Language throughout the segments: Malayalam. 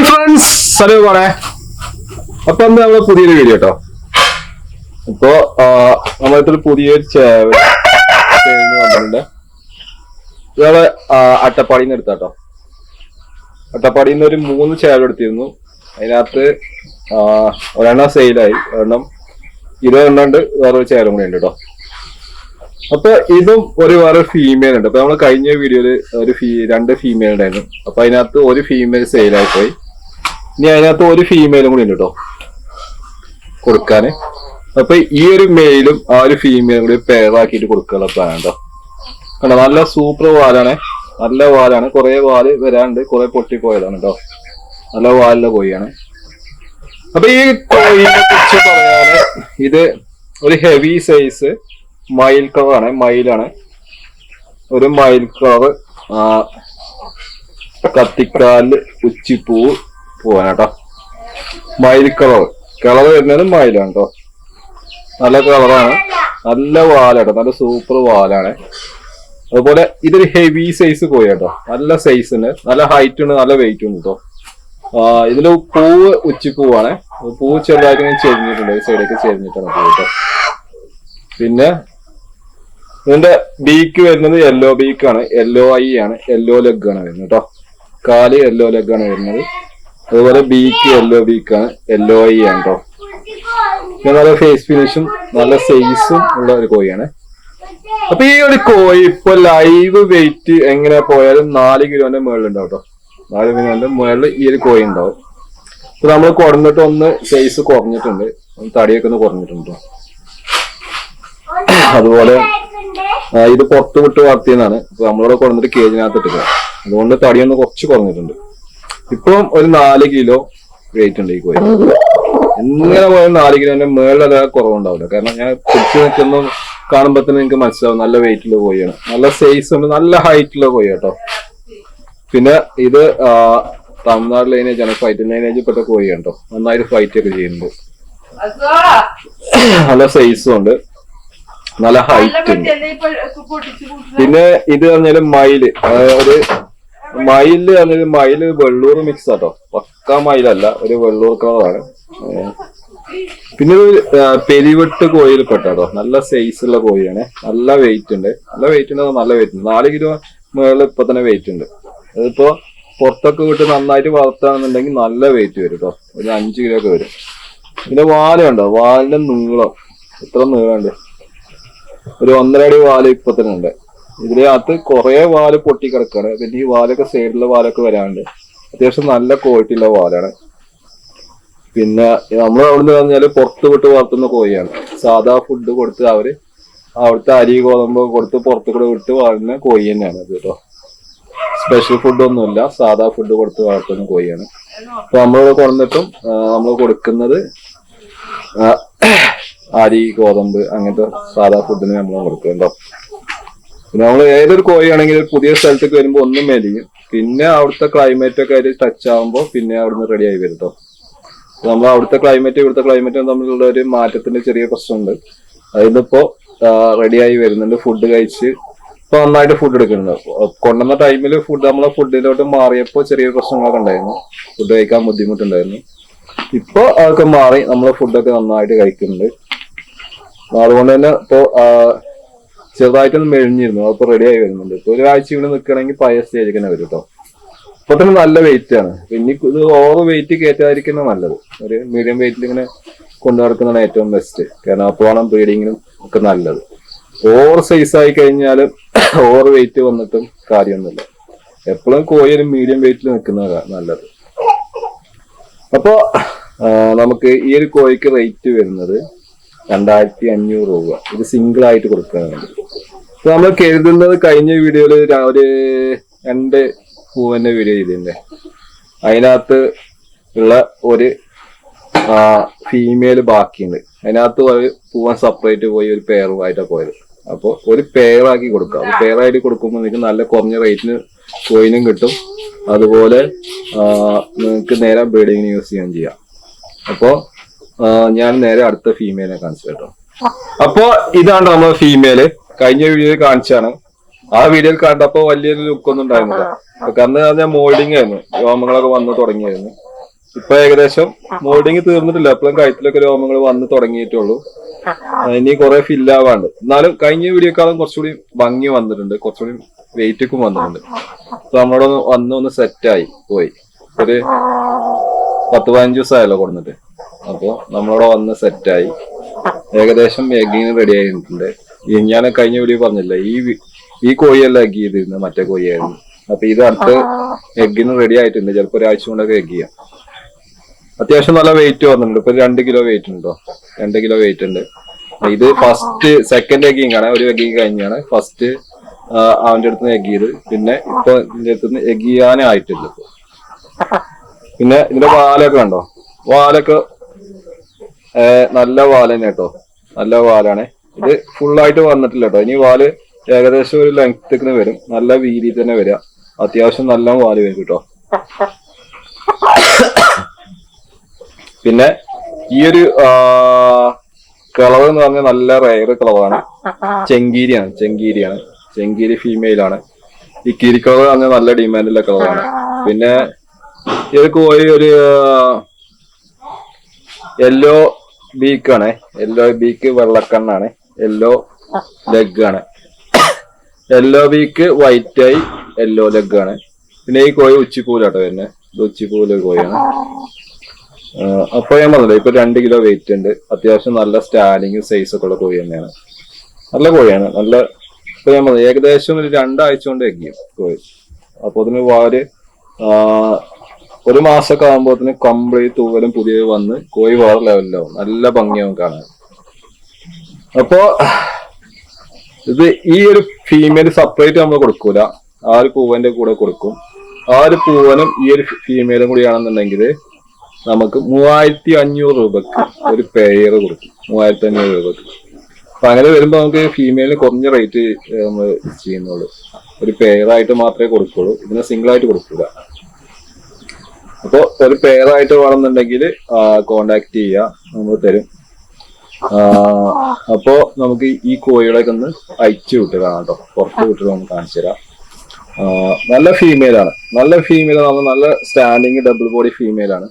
ഹായ് ഫ്രണ്ട്സ് സലോ പോണേ അപ്പൊ എന്താ നമ്മൾ പുതിയൊരു വീഡിയോ കേട്ടോ ഇപ്പൊ നമ്മളൊരു പുതിയൊരു ചേവൽ വന്നിട്ടുണ്ട്. ഇയാൾ അട്ടപ്പാടിയിൽ നിന്ന് എടുത്താട്ടോ. അട്ടപ്പാടിയിൽ നിന്ന് ഒരു മൂന്ന് ചേവൽ എടുത്തിരുന്നു. അതിനകത്ത് ഒരെണ്ണം സെയിലായി ഒരെണ്ണം ഇരുപതെണ്ണം ഉണ്ട്. വേറൊരു ചേവലും കൂടെ ഉണ്ട് കേട്ടോ അപ്പൊ ഇതും ഒരു വേറെ ഫീമെയിൽ ഉണ്ട്. അപ്പൊ നമ്മൾ കഴിഞ്ഞ വീഡിയോയിൽ ഒരു ഫീ രണ്ട് ഫീമെയിൽ ഉണ്ടായിരുന്നു. അപ്പൊ അതിനകത്ത് ഒരു ഫീമെയിൽ സെയിലായി പോയി. ഇനി അതിനകത്ത് ഒരു ഫീമെയിലും കൂടി ഉണ്ട് കേട്ടോ കൊടുക്കാന്. അപ്പൊ ഈ ഒരു മെയിലും ആ ഒരു ഫീമെയിലും കൂടി പേറാക്കിയിട്ട് കൊടുക്കാനുള്ള പ്ലാൻ കേട്ടോ കണ്ടോ? നല്ല സൂപ്പർ വാലാണ്. നല്ല വാലാണ്. കുറെ വാൽ വരാണ്ട് കുറെ പൊട്ടിപ്പോയതാണ് കേട്ടോ നല്ല വാലിലെ കോഴിയാണ്. അപ്പൊ ഈ കോഴിനെ കുറിച്ച് പറയാന് ഇത് ഒരു ഹെവി സൈസ് മയിൽ കളറാണ് മയിലാണ് ഒരു മയിൽ കളർ കത്തിക്കാൽ ഉച്ചിപ്പൂവ് പോവാനാട്ടോ. മയിൽ കളർ കളർ വരുന്നത് മയിലാണ് കേട്ടോ നല്ല കളറാണ്. നല്ല വാലാട്ടോ. നല്ല സൂപ്പർ വാലാണ്. അതുപോലെ ഇതൊരു ഹെവി സൈസ് പോയ കേട്ടോ നല്ല സൈസ് ഉണ്ട് നല്ല ഹൈറ്റ് ഉണ്ട് നല്ല വെയിറ്റ് ഉണ്ട് കേട്ടോ ഇതിൽ പൂവ് ഉച്ചിപ്പൂവാണ് പൂവ് ചെറുതായിട്ട് ചെരിഞ്ഞിട്ടുണ്ട്. ഈ സൈഡൊക്കെ ചെരിഞ്ഞിട്ടാണ് പൂ കേട്ടോ പിന്നെ ഇതിന്റെ ബീക്ക് വരുന്നത് യെല്ലോ ബീക്കാണ് യെല്ലോ ഐ ആണ്. യെല്ലോ ലെഗ് ആണ് വരുന്നത് കേട്ടോ കാൽ യെല്ലോ ലെഗ് ആണ് വരുന്നത്. അതുപോലെ ബീക്ക് യെല്ലോ ആണ് യെല്ലോ ഐ ആണ് കേട്ടോ പിന്നെ നല്ല ഫേസ് ഫിനിഷും നല്ല സൈസും ഉള്ള ഒരു കോഴിയാണ്. അപ്പൊ ഈ ഒരു കോഴി ഇപ്പൊ ലൈവ് വെയിറ്റ് എങ്ങനെ പോയാലും നാല് കിലോന്റെ മുകളിലുണ്ടാവും കേട്ടോ നാല് കിലോന്റെ മുകളിൽ ഈ ഒരു കോഴി ഉണ്ടാവും. ഇപ്പൊ നമ്മൾ കുറഞ്ഞിട്ട് ഒന്ന് സൈസ് കുറഞ്ഞിട്ടുണ്ട്. തടിയൊക്കെ ഒന്ന് കുറഞ്ഞിട്ടുണ്ട് അതുപോലെ ഇത് പുറത്ത് വിട്ട് വളർത്തിയെന്നാണ്. അപ്പൊ നമ്മളോട് കുറഞ്ഞിട്ട് കേജിനകത്ത് ഇട്ടില്ല അതുകൊണ്ട് തടിയൊന്ന് കുറച്ച് കുറഞ്ഞിട്ടുണ്ട്. ഇപ്പം ഒരു നാല് കിലോ വെയിറ്റ് ഉണ്ട് ഈ കോഴി. എങ്ങനെ പോയാലും നാല് കിലോന്റെ മേളിൽ കുറവുണ്ടാവില്ല. കാരണം ഞാൻ പിടിച്ചു നിൽക്കുന്ന കാണുമ്പോ തന്നെ നിങ്ങൾക്ക് മനസ്സിലാവും നല്ല വെയിറ്റുള്ള കോഴിയാണ്. നല്ല സൈസ് ഉണ്ട് നല്ല ഹൈറ്റുള്ള കോഴി കേട്ടോ പിന്നെ ഇത് തമിഴ്നാട് ലൈനേജ് ആണ്. ഫൈറ്റ് ലൈനേജ് പെട്ട കോഴിയാണ് കേട്ടോ നന്നായിട്ട് ഫൈറ്റ് ഒക്കെ ചെയ്യുന്നുണ്ട്. നല്ല സൈസും ഉണ്ട്. നല്ല ഹൈറ്റ് ഉണ്ട്. പിന്നെ ഇത് പറഞ്ഞാൽ മയിൽ അതായത് ഒരു മയിൽ പറഞ്ഞാൽ മയിൽ വെള്ളൂർ മിക്സ് ആട്ടോ. പക്ക മയിലല്ല ഒരു വെള്ളൂർ കളറാണ് പിന്നെ ഒരു പെരിവെട്ട് കോഴിയിൽ പെട്ടോ നല്ല സൈസ് ഉള്ള കോഴിയാണ് നല്ല വെയിറ്റ് ഉണ്ട്. നല്ല വെയിറ്റ് ഉണ്ട് നല്ല വെയിറ്റ് ഉണ്ട്. നാല് കിലോ മുകളിൽ ഇപ്പൊ തന്നെ വെയിറ്റ് ഉണ്ട്. അതിപ്പോ പുറത്തൊക്കെ വിട്ട് നന്നായിട്ട് വളർത്താണെന്നുണ്ടെങ്കിൽ നല്ല വെയിറ്റ് വരും കേട്ടോ ഒരു അഞ്ച് കിലോ ഒക്കെ വരും. പിന്നെ വാലുണ്ടോ വാലിന്റെ നീളം. എത്ര നീളമുണ്ട്. ഒരു ഒന്നര അടി വാൽ ഇപ്പൊ തന്നെ ഉണ്ട്. ഇതിനകത്ത് കുറെ വാൽ പൊട്ടി കിടക്കാണ് പിന്നെ ഈ വാലൊക്കെ സൈഡിലെ വാലൊക്കെ വരാണ്ട്. അത്യാവശ്യം നല്ല ക്വാളിറ്റി ഉള്ള വാലാണ്. പിന്നെ നമ്മൾ അവിടുന്ന് പറഞ്ഞാൽ പുറത്ത് വിട്ട് വളർത്തുന്ന കോഴിയാണ്. സാധാ ഫുഡ് കൊടുത്ത് അവർ അവിടുത്തെ അരി ഗോതമ്പ് കൊടുത്ത് പുറത്ത് കൂടെ വിട്ട് വളരുന്ന കോഴി തന്നെയാണ് അത് കേട്ടോ സ്പെഷ്യൽ ഫുഡ് ഒന്നുമില്ല. സാധാ ഫുഡ് കൊടുത്ത് വളർത്തുന്ന കോഴിയാണ്. അപ്പൊ നമ്മൾ കൊണ്ടിട്ടും നമ്മൾ കൊടുക്കുന്നത് അരി ഗോതമ്പ് അങ്ങനത്തെ സാധാ ഫുഡിന് നമ്മൾ കൊടുക്കുന്നുണ്ടോ പിന്നെ നമ്മൾ ഏതൊരു കോഴിയാണെങ്കിലും പുതിയ സ്ഥലത്തേക്ക് വരുമ്പോൾ ഒന്നും മേടിക്കും പിന്നെ അവിടുത്തെ ക്ലൈമറ്റ് ഒക്കെ ആയിട്ട് ടച്ച് ആകുമ്പോൾ പിന്നെ അവിടുന്ന് റെഡി ആയി വരും കേട്ടോ നമ്മൾ അവിടുത്തെ ക്ലൈമറ്റ് ഇവിടുത്തെ ക്ലൈമറ്റും തമ്മിലുള്ള ഒരു മാറ്റത്തിന്റെ ചെറിയ പ്രശ്നമുണ്ട്. അതിനിപ്പോ റെഡിയായി വരുന്നുണ്ട്. ഫുഡ് കഴിച്ച് ഇപ്പൊ നന്നായിട്ട് ഫുഡ് എടുക്കുന്നുണ്ട്. കൊണ്ടുവന്ന ടൈമിൽ ഫുഡ് നമ്മളെ ഫുഡിലോട്ട് മാറിയപ്പോൾ ചെറിയ പ്രശ്നങ്ങളൊക്കെ ഉണ്ടായിരുന്നു. ഫുഡ് കഴിക്കാൻ ബുദ്ധിമുട്ടുണ്ടായിരുന്നു. ഇപ്പൊ അതൊക്കെ മാറി നമ്മളെ ഫുഡൊക്കെ നന്നായിട്ട് കഴിക്കുന്നുണ്ട്. അതുകൊണ്ട് തന്നെ ഇപ്പോ ചെറുതായിട്ടൊന്ന് മെഴിഞ്ഞിരുന്നു അതിപ്പോ റെഡി ആയി വരുന്നുണ്ട്. ഇപ്പൊ ഒരാഴ്ച ഇവിടെ നിൽക്കണമെങ്കിൽ പഴയ സ്റ്റേജിൽ തന്നെ വരും കേട്ടോ തന്നെ നല്ല വെയിറ്റ് ആണ്. പിന്നെ ഇത് ഓവർ വെയിറ്റ് കയറ്റാതിരിക്കുന്ന നല്ലത്. ഒരു മീഡിയം വെയിറ്റിൽ ഇങ്ങനെ കൊണ്ടു നടക്കുന്നതാണ് ഏറ്റവും ബെസ്റ്റ് കാരണം അപ്പോഴാണ് ബ്രീഡിങ്ങിനും ഒക്കെ നല്ലത്. ഓവർ സൈസ് ആയി കഴിഞ്ഞാൽ ഓവർ വെയിറ്റ് വന്നിട്ടും കാര്യമൊന്നുമില്ല. എപ്പോഴും കോഴി ഒരു മീഡിയം വെയിറ്റിൽ നിൽക്കുന്നതാണ് നല്ലത്. അപ്പോ നമുക്ക് ഈ ഒരു കോഴിക്ക് റേറ്റ് വരുന്നത് രണ്ടായിരത്തി അഞ്ഞൂറ് രൂപ. ഇത് സിംഗിൾ ആയിട്ട് കൊടുക്കുകയാണ്. അപ്പൊ നമ്മൾ കരുതുന്നത് കഴിഞ്ഞ വീഡിയോയിൽ രാവിലെ രണ്ട് പൂവന്റെ വീഡിയോ ചെയ്തിട്ടുണ്ട് അതിനകത്ത് ഉള്ള ഒരു ഫീമെയിൽ ബാക്കിയുണ്ട്. അതിനകത്ത് ഒരു പൂവൻ സെപ്പറേറ്റ് പോയി ഒരു പെയറുമായിട്ടാണ് പോയത്. അപ്പോൾ ഒരു പെയറാക്കി കൊടുക്കാം. ഒരു പെയറായിട്ട് കൊടുക്കുമ്പോൾ നിങ്ങൾക്ക് നല്ല കുറഞ്ഞ റേറ്റിന് കോയിനും കിട്ടും. അതുപോലെ നിങ്ങൾക്ക് നേരെ ബ്രീഡിങ്ങിന് യൂസ് ചെയ്യാൻ ചെയ്യാം. അപ്പോ ആ, ഞാൻ നേരെ അടുത്ത ഫീമെയിലിനെ കാണിച്ചു കേട്ടോ. അപ്പോ ഇതാണ് നമ്മളെ ഫീമെയിൽ കഴിഞ്ഞ വീഡിയോയിൽ കാണിച്ചാണ് ആ വീഡിയോയിൽ കണ്ടപ്പോ വലിയൊരു ലുക്ക് ഒന്നും ഉണ്ടായിരുന്നില്ല. കാരണം ഞാൻ മോൾഡിങ് ആയിരുന്നു. രോമങ്ങളൊക്കെ വന്ന് തുടങ്ങിയായിരുന്നു. ഇപ്പൊ ഏകദേശം മോൾഡിങ് തീർന്നിട്ടില്ല. അപ്പോഴും കഴുത്തിലൊക്കെ രോമങ്ങൾ വന്ന് തുടങ്ങിയിട്ടുള്ളൂ. ഇനി കുറെ ഫില്ലാവാണ്ട് എന്നാലും കഴിഞ്ഞ വീഡിയോക്കാളും കുറച്ചുകൂടി ഭംഗി വന്നിട്ടുണ്ട്. കുറച്ചുകൂടി വെയിറ്റൊക്കെ വന്നിട്ടുണ്ട്. അപ്പൊ നമ്മളോട് വന്ന് ഒന്ന് സെറ്റായി പോയി. ഒരു പത്ത് പതിനഞ്ച് ദിവസമായല്ലോ കൊടുത്തിട്ട് അപ്പൊ നമ്മളവിടെ വന്ന് സെറ്റായി. ഏകദേശം എഗ്ഗിന് റെഡി ആയിട്ടുണ്ട്. ഞാൻ കഴിഞ്ഞ വീഡിയോ പറഞ്ഞില്ല ഈ ഈ കോഴിയല്ല എഗ് ചെയ്തിരുന്നു മറ്റേ കോഴിയായിരുന്നു. അപ്പൊ ഇത് അടുത്ത് എഗ്ഗിന് റെഡി ആയിട്ടുണ്ട്. ചിലപ്പോ ഒരാഴ്ച കൊണ്ടൊക്കെ എഗ് ചെയ്യാം. അത്യാവശ്യം നല്ല വെയിറ്റ് വന്നിട്ടുണ്ട്. ഇപ്പൊ രണ്ട് കിലോ വെയിറ്റ് ഉണ്ടോ? രണ്ട് കിലോ വെയിറ്റ് ഉണ്ട്. ഇത് ഫസ്റ്റ് സെക്കൻഡ് എഗ്ഗിങ് ആണ് ഒരു എഗ്ഗിങ് കഴിഞ്ഞാണ്. ഫസ്റ്റ് അവന്റെ അടുത്ത് നിന്ന് എഗ് ചെയ്ത്. പിന്നെ ഇപ്പൊ ഇതിന്റെ അടുത്ത് നിന്ന് എഗ് ചെയ്യാനായിട്ടില്ല. പിന്നെ ഇതിന്റെ വാലൊക്കെ ഉണ്ടോ വാലൊക്കെ നല്ല വാൽ തന്നെ കേട്ടോ നല്ല വാലാണ്. ഇത് ഫുള്ളായിട്ട് വന്നിട്ടില്ല കേട്ടോ ഇനി വാൽ ഏകദേശം ഒരു ലെങ്ത് വരും. നല്ല വീതി തന്നെ വരിക അത്യാവശ്യം നല്ല വാൽ വരും കേട്ടോ പിന്നെ ഈ ഒരു കളർ എന്ന് പറഞ്ഞാൽ നല്ല റയർ കളറാണ് ചെങ്കീരിയാണ്. ചെങ്കീരിയാണ്. ചെങ്കീരി ഫീമെയിൽ ആണ്. ഈ കിരി കളർ പറഞ്ഞാൽ നല്ല ഡിമാൻഡുള്ള കളറാണ് പിന്നെ ഈ ഒരു കോഴി ഒരു യെല്ലോ ബീക്ക് ആണ്. യെല്ലോ ബീക്ക് വെള്ളക്കണ്ണാണ്. യെല്ലോ ലെഗ് ആണ്. യെല്ലോ ബീക്ക് വൈറ്റ് ആയി യെല്ലോ ലെഗ് ആണ്. പിന്നെ ഈ കോഴി ഉച്ചിപ്പൂലാട്ടോ എന്നെ ഇത് ഉച്ചിപ്പൂല കോഴിയാണ്. അപ്പൊ ഞാൻ പറഞ്ഞില്ല ഇപ്പൊ രണ്ട് കിലോ വെയിറ്റ് ഉണ്ട്. അത്യാവശ്യം നല്ല സ്റ്റാൻഡിങ് സൈസ് ഒക്കെ ഉള്ള കോഴി തന്നെയാണ്. നല്ല കോഴിയാണ്. നല്ല ഇപ്പൊ ഞാൻ പറഞ്ഞു ഏകദേശം ഒരു രണ്ടാഴ്ച കൊണ്ട് എഗ്ഗിയും കോഴി. അപ്പൊ അതിന് വാര് ഒരു മാസമൊക്കെ ആകുമ്പോത്തിന് കംപ്ലീറ്റ് തൂവലും പുതിയ വന്ന് കോഴി വേറെ ലെവലിലാവും നല്ല ഭംഗിയാവും കാണാൻ. അപ്പോ ഇത് ഈ ഒരു ഫീമെയിൽ സെപ്പറേറ്റ് നമ്മൾ കൊടുക്കൂല. ആ ഒരു പൂവന്റെ കൂടെ കൊടുക്കും. ആ ഒരു പൂവനും ഈ ഒരു ഫീമെയിലും കൂടിയാണെന്നുണ്ടെങ്കിൽ നമുക്ക് മൂവായിരത്തി അഞ്ഞൂറ് രൂപക്ക് ഒരു പെയർ കൊടുക്കും. മൂവായിരത്തി അഞ്ഞൂറ് രൂപക്ക്. അപ്പൊ അങ്ങനെ വരുമ്പോ നമുക്ക് ഫീമെയിലിന് കുറഞ്ഞ റേറ്റ് നമ്മൾ ചെയ്യുന്നുള്ളൂ. ഒരു പെയറായിട്ട് മാത്രമേ കൊടുക്കുള്ളൂ. ഇതിനെ സിംഗിൾ ആയിട്ട് കൊടുക്കൂല. അപ്പൊ ഒരു പെയറായിട്ട് വേണമെന്നുണ്ടെങ്കിൽ കോണ്ടാക്ട് ചെയ്യുക നമ്മൾ തരും. അപ്പോ നമുക്ക് ഈ കോഴികളൊക്കെ ഒന്ന് അയച്ചു വിട്ടു കാണാം കേട്ടോ. പുറത്ത് വിട്ടിട്ട് നമുക്ക് കാണിച്ചു തരാം. നല്ല ഫീമെയിൽ ആണ്. നല്ല ഫീമെയിൽ ആണ് നല്ല സ്റ്റാൻഡിങ് ഡബിൾ ബോഡി ഫീമെയിൽ ആണ്.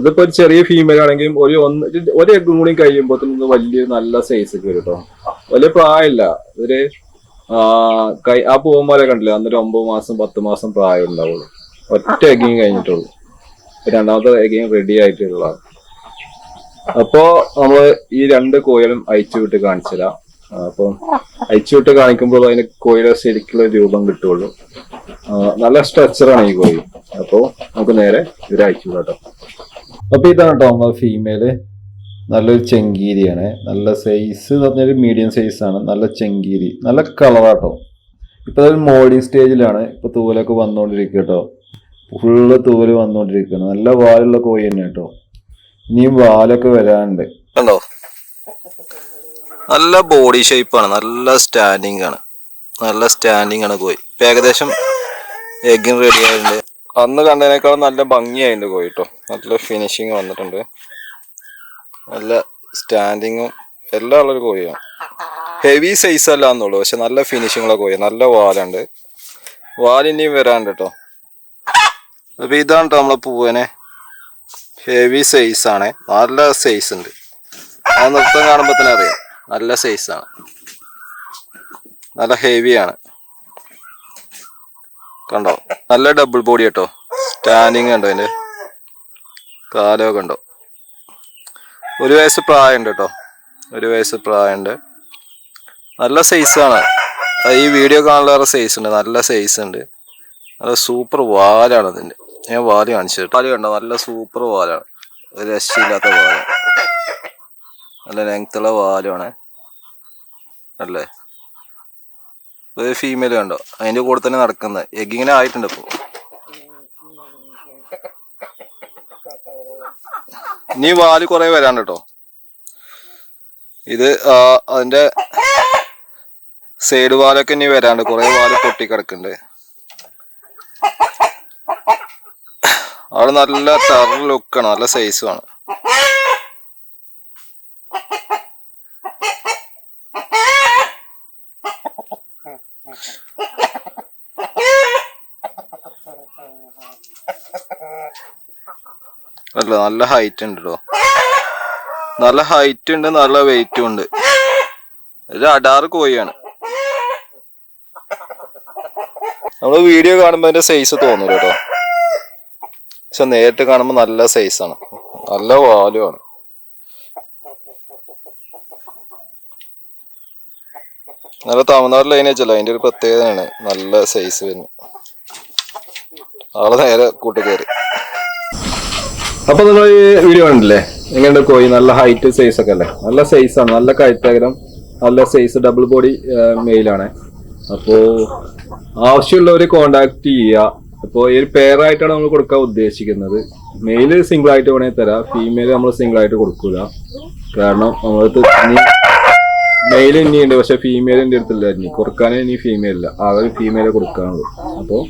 ഇതിപ്പോ ഒരു ചെറിയ ഫീമെയിൽ ആണെങ്കിലും ഒരു ഒന്ന് ഒരു എഗ്ഗും കൂടി കഴിയുമ്പോൾ വലിയ നല്ല സൈസ് ഒക്കെ വരും കേട്ടോ. വലിയ പ്രായമില്ല. ഒരു കൈ ആ പൂവന്മാരെ കണ്ടില്ല? അന്നൊരു ഒമ്പത് മാസം പത്ത് മാസം പ്രായം ഉണ്ടാവുള്ളൂ ഒറ്റ എഗ്ഗിങ് കഴിഞ്ഞിട്ടുള്ളൂ. രണ്ടാമത്തെ എഗ്ഗിങ് റെഡി ആയിട്ടുള്ള. അപ്പോ നമ്മൾ ഈ രണ്ട് കോയിലും അയച്ചു വിട്ട് കാണിച്ചില്ല അപ്പൊ അയച്ചു വിട്ട് കാണിക്കുമ്പോൾ അതിന് കോയിലെ ശരിക്കുള്ള രൂപം കിട്ടുള്ളൂ. നല്ല സ്ട്രക്ചറാണ് ഈ കോയിൽ അപ്പോ നമുക്ക് നേരെ ഇവരെ അയച്ചു വിടാം അപ്പൊ ഇതാണ് കേട്ടോ നമ്മളെ ഫീമെയിൽ നല്ലൊരു ചെങ്കീരിയാണ്. നല്ല സൈസ് എന്ന് പറഞ്ഞൊരു മീഡിയം സൈസ് ആണ്. നല്ല ചെങ്കീരി. നല്ല കളറാട്ടോ ഇപ്പൊ അതൊരു മോഡിങ് സ്റ്റേജിലാണ് ഇപ്പൊ തൂവലൊക്കെ വന്നുകൊണ്ടിരിക്കുക ഫുള്ള് തൂവൽ വന്നുകൊണ്ടിരിക്കുകയാണ് നല്ല വാലുള്ള കോഴി തന്നെ കേട്ടോ. ഇനിയും വാലൊക്കെ വരാനുണ്ട്. കണ്ടോ? നല്ല ബോഡി ഷേപ്പാണ് നല്ല സ്റ്റാൻഡിങ് ആണ്. നല്ല സ്റ്റാൻഡിങ് ആണ് കോഴി. ഇപ്പൊ ഏകദേശം എഗിൻ റെഡി ആയിട്ടുണ്ട്. അന്ന് കണ്ടതിനേക്കാളും നല്ല ഭംഗിയായിട്ടുണ്ട് കോഴി കേട്ടോ. നല്ല ഫിനിഷിങ് വന്നിട്ടുണ്ട്. നല്ല സ്റ്റാൻഡിങ്ങും എല്ലാം ഉള്ളൊരു കോഴിയാണ്. ഹെവി സൈസ് അല്ല എന്നുള്ളൂ. പക്ഷെ നല്ല ഫിനിഷിങ്ങുള്ള കോഴി. നല്ല വാലുണ്ട്. വാലിനിയും വരാണ്ട് കേട്ടോ. അപ്പൊ ഇതാണ് കേട്ടോ നമ്മളെ പൂവനെ. ഹെവി സൈസ് ആണ്. നല്ല സൈസ് ഉണ്ട്. ആ നൃത്തം കാണുമ്പോൾ തന്നെ അറിയാം. നല്ല സൈസ് ആണ്. നല്ല ഹെവി ആണ്. കണ്ടോ? നല്ല ഡബിൾ ബോഡി കേട്ടോ സ്റ്റാൻഡിങ് കണ്ടോ അതിന്റെ? കാലമൊക്കെ ഉണ്ടോ ഒരു വയസ്സ് പ്രായമുണ്ട് കേട്ടോ. ഒരു വയസ്സ് പ്രായമുണ്ട്. നല്ല സൈസാണ് ഈ വീഡിയോ കാണാനുള്ള സൈസ് ഉണ്ട്. നല്ല സൈസ് ഉണ്ട്. നല്ല സൂപ്പർ വാലാണ് അതിന്റെ. ഞാൻ വാൽ കാണിച്ചു വാൽ കണ്ടോ? നല്ല സൂപ്പർ വാലാണ്. ഒരു രക്ഷയില്ലാത്ത വാലാണ് നല്ല ലെങ്ത്തുള്ള വാലുമാണ് അല്ലേ? ഒരു ഫീമെയിൽ കണ്ടോ? അതിന്റെ കൂടെ തന്നെ നടക്കുന്നത് എഗ്ഗിങ്ങനെ ആയിട്ടുണ്ട് ഇപ്പൊ. ഇനി വാൽ കുറെ വരാണ്ട് കേട്ടോ ഇത് അതിന്റെ സൈഡ് വാലൊക്കെ ഇനി വരാണ്ട്. കുറെ വാൽ പൊട്ടി കിടക്കുന്നുണ്ട് ആൾ നല്ല ടർ ലുക്കാണ് നല്ല സൈസുമാണ് അല്ല നല്ല ഹൈറ്റ് ഉണ്ട് കേട്ടോ നല്ല ഹൈറ്റ് ഉണ്ട് നല്ല വെയിറ്റും ഉണ്ട്. ഒരു അടാറ് കോഴിയാണ്. നമ്മൾ വീഡിയോ കാണുമ്പോ അതിന്റെ സൈസ് തോന്നുന്നു കേട്ടോ പക്ഷെ നേരിട്ട് കാണുമ്പോ നല്ല സൈസാണ് നല്ല വാലുവാണ് നല്ല തമിഴ്നാട് ലൈനേജല്ല അതിന്റെ ഒരു പ്രത്യേകതയാണ് നല്ല സൈസ് വരുന്നത്. ആളെ നേരെ കൂട്ടുകയറി. അപ്പൊ നിങ്ങൾ ഈ വീഡിയോ കണ്ടില്ലേ? എങ്ങനെയുണ്ട് കോഴി? നല്ല ഹൈറ്റ് സൈസ് ഒക്കെ അല്ലേ? നല്ല സൈസ് ആണ്. നല്ല കയറ്റകരം നല്ല സൈസ് ഡബിൾ ബോഡി മെയിലാണ് അപ്പോ ആവശ്യമുള്ളവർ കോണ്ടാക്ട് ചെയ്യുക. അപ്പോ ഈ ഒരു പെയർ ആയിട്ടാണ് നമ്മൾ കൊടുക്കാൻ ഉദ്ദേശിക്കുന്നത്. മെയിൽ സിംഗിൾ ആയിട്ട് വേണമെങ്കിൽ തരാം. ഫീമെയിൽ നമ്മൾ സിംഗിൾ ആയിട്ട് കൊടുക്കൂല. കാരണം നമ്മളടുത്ത് ഇനി മെയിൽ ഇനി ഉണ്ട് പക്ഷെ ഫീമെയിൽ എന്റെ അടുത്തില്ല ഇനി. കൊടുക്കാനേ ഇനി ഫീമെയിൽ ഇല്ല. ആകെ ഒരു ഫീമെയിലെ കൊടുക്കാനുള്ളൂ അപ്പോൾ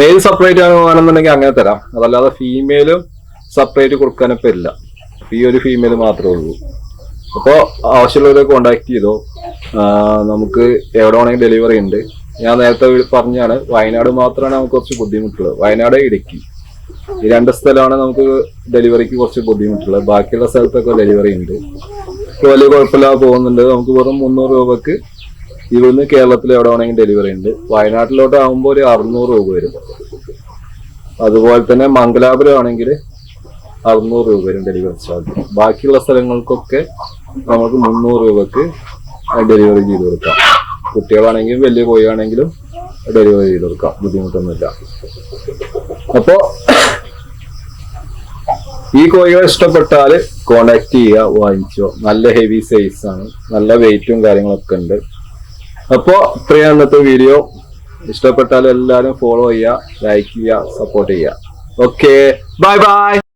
മെയിൽ സെപ്പറേറ്റ് ആണെന്നുണ്ടെങ്കിൽ അങ്ങനെ തരാം. അതല്ലാതെ ഫീമെയിലും സെപ്പറേറ്റ് കൊടുക്കാനിപ്പോൾ ഇല്ല. ഈ ഒരു ഫീമെയിൽ മാത്രമേ ഉള്ളൂ. അപ്പോൾ ആവശ്യമുള്ളവരെ കോണ്ടാക്ട് ചെയ്തോ. നമുക്ക് എവിടെ വേണമെങ്കിൽ ഡെലിവറി ഉണ്ട് ഞാൻ നേരത്തെ പറഞ്ഞാണ് വയനാട് മാത്രമാണ് നമുക്ക് കുറച്ച് ബുദ്ധിമുട്ടുള്ളത്. വയനാട് ഇടുക്കി. ഈ രണ്ട് സ്ഥലമാണ് നമുക്ക് ഡെലിവറിക്ക് കുറച്ച് ബുദ്ധിമുട്ടുള്ളത്. ബാക്കിയുള്ള സ്ഥലത്തൊക്കെ ഡെലിവറി ഉണ്ട്. വലിയ കുഴപ്പമില്ലാതെ പോകുന്നുണ്ട്. നമുക്ക് വെറും മുന്നൂറ് രൂപക്ക് ഇവിടുന്ന് കേരളത്തിൽ എവിടെ വേണമെങ്കിൽ ഡെലിവറി ഉണ്ട്. വയനാട്ടിലോട്ട് ആകുമ്പോൾ ഒരു അറുന്നൂറ് രൂപ വരും. അതുപോലെ തന്നെ മംഗലാപുരം ആണെങ്കിൽ അറുന്നൂറ് രൂപ വരും ഡെലിവറി ചാർജ്. ബാക്കിയുള്ള സ്ഥലങ്ങൾക്കൊക്കെ നമുക്ക് മുന്നൂറ് രൂപക്ക് ഡെലിവറി ചെയ്ത് കൊടുക്കാം. കുട്ടികളാണെങ്കിലും വലിയ കോഴിയാണെങ്കിലും ഡെലിവറി ചെയ്ത് കൊടുക്കാം ബുദ്ധിമുട്ടൊന്നുമില്ല. അപ്പോ ഈ കോഴികൾ ഇഷ്ടപ്പെട്ടാൽ കോണ്ടാക്ട് ചെയ്യുക വാങ്ങിച്ചോ നല്ല ഹെവി സൈസ് ആണ്. നല്ല വെയിറ്റും കാര്യങ്ങളൊക്കെ ഉണ്ട്. അപ്പോ ഇത്രയാണ് ഇന്നത്തെ വീഡിയോ ഇഷ്ടപ്പെട്ടാൽ എല്ലാവരും ഫോളോ ചെയ്യുക ലൈക്ക് ചെയ്യുക സപ്പോർട്ട് ചെയ്യുക. Okay bye bye